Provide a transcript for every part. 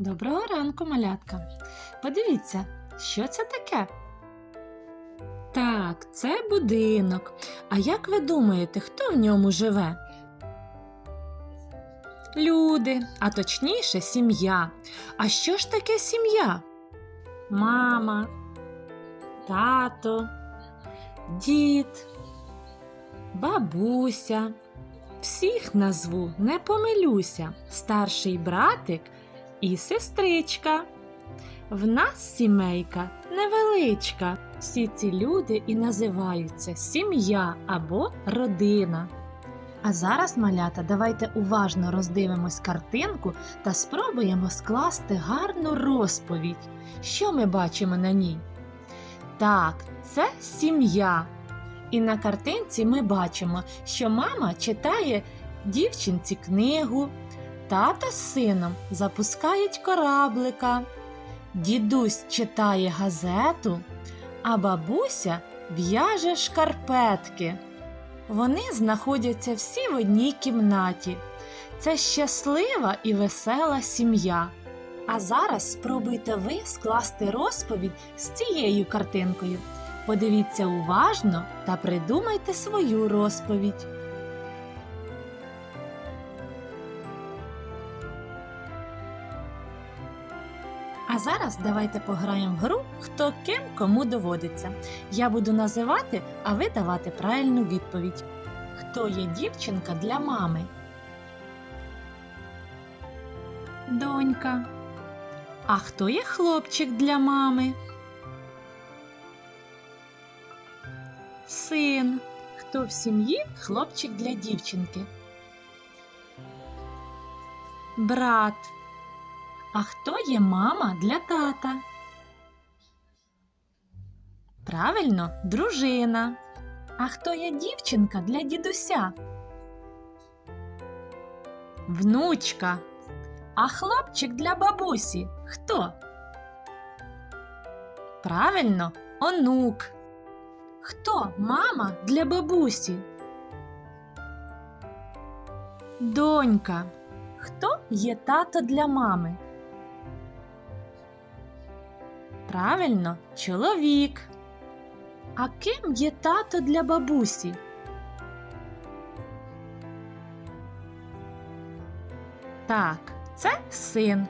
Доброго ранку, малятка. Подивіться, що це таке? Так, це будинок. А як ви думаєте, хто в ньому живе? Люди, а точніше, сім'я. А що ж таке сім'я? Мама, тато, дід, бабуся. Всіх назву не помилюся. Старший братик і сестричка. В нас сімейка невеличка. Всі ці люди і називаються сім'я або родина. А зараз, малята, давайте уважно роздивимось картинку та спробуємо скласти гарну розповідь. Що ми бачимо на ній? Так, це сім'я. І на картинці ми бачимо, що мама читає дівчинці книгу, Тато з сином запускають кораблика, дідусь читає газету, а бабуся в'яже шкарпетки. Вони знаходяться всі в одній кімнаті. Це щаслива і весела сім'я. А зараз спробуйте ви скласти розповідь з цією картинкою. Подивіться уважно та придумайте свою розповідь. А зараз давайте пограємо в гру Хто ким кому доводиться. Я буду називати, а ви давати правильну відповідь. Хто є дівчинка для мами? Донька. А хто є хлопчик для мами? Син. Хто в сім'ї хлопчик для дівчинки? Брат. А хто є мама для тата? Правильно, дружина. А хто є дівчинка для дідуся? Внучка. А хлопчик для бабусі хто? Правильно, онук. Хто мама для бабусі? Донька. Хто є тато для мами? Правильно, чоловік. А ким є тато для бабусі? Так, це син.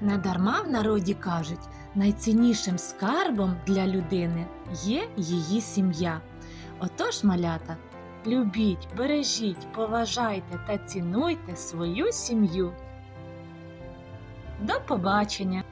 Недарма в народі кажуть, найціннішим скарбом для людини є її сім'я. Отож, малята, любіть, бережіть, поважайте та цінуйте свою сім'ю. До побачення!